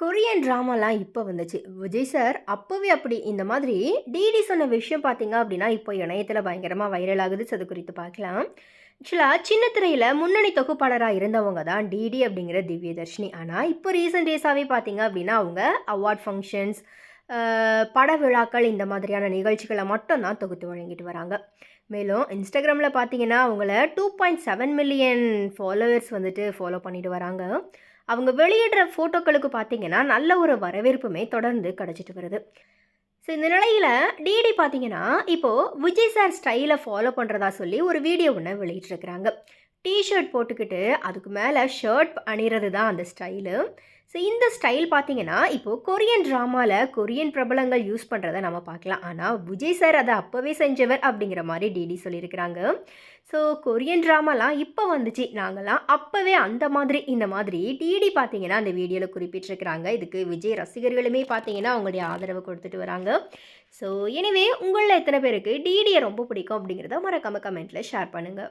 Korean ட்ராமாலாம் இப்போ வந்துச்சு. Vijay sir அப்போவே அப்படி இந்த மாதிரி டிடி சொன்ன விஷயம் பார்த்தீங்க அப்படின்னா இப்போ இணையத்தில் பயங்கரமாக வைரல் ஆகுது. அது குறித்து பார்க்கலாம். ஆக்சுவலாக சின்ன திரையில் முன்னணி தொகுப்பாளராக இருந்தவங்க தான் டிடி அப்படிங்கிற திவ்யதர்ஷினி. ஆனால் இப்போ ரீசெண்ட் டேஸாகவே பார்த்தீங்க அப்படின்னா அவங்க அவார்ட் ஃபங்க்ஷன்ஸ் பட விழாக்கள் இந்த மாதிரியான நிகழ்ச்சிகளை மட்டும்தான் தொகுத்து வழங்கிட்டு வராங்க. மேலும் இன்ஸ்டாகிராமில் பார்த்தீங்கன்னா அவங்கள two point seven million followers வந்துட்டு ஃபாலோ பண்ணிட்டு வராங்க. அவங்க வெளியிடுற ஃபோட்டோக்களுக்கு பார்த்தீங்கன்னா நல்ல ஒரு வரவேற்புமே தொடர்ந்து கிடச்சிட்டு வருது. ஸோ இந்த நிலையில் டிடி பார்த்தீங்கன்னா இப்போது விஜய் சார் ஸ்டைலை ஃபாலோ பண்ணுறதா சொல்லி ஒரு வீடியோ ஒன்று வெளியிட்டிருக்கிறாங்க. டிஷர்ட் போட்டுக்கிட்டு அதுக்கு மேலே ஷர்ட் அணிகிறது தான் அந்த ஸ்டைலு ஸோ இந்த ஸ்டைல் பார்த்தீங்கன்னா இப்போது கொரியன் ட்ராமாவில் கொரியன் பிரபலங்கள் யூஸ் பண்ணுறத நம்ம பார்க்கலாம் ஆனால் விஜய் சார் அதை அப்போவே செஞ்சவர் அப்படிங்கிற மாதிரி டிடி சொல்லியிருக்கிறாங்க. ஸோ கொரியன் ட்ராமாலாம் இப்போ வந்துச்சு. நாங்கள்லாம் அப்போவே அந்த மாதிரி இந்த மாதிரி டிடி பார்த்தீங்கன்னா அந்த வீடியோவில் குறிப்பிட்டிருக்கிறாங்க. இதுக்கு விஜய் ரசிகர்களுமே பார்த்தீங்கன்னா அவங்களுடைய ஆதரவு கொடுத்துட்டு வராங்க. ஸோ எனவே உங்களில் எத்தனை பேருக்கு டிடியை ரொம்ப பிடிக்கும் அப்படிங்கிறத மறக்காம கமெண்ட்டில் ஷேர் பண்ணுங்கள்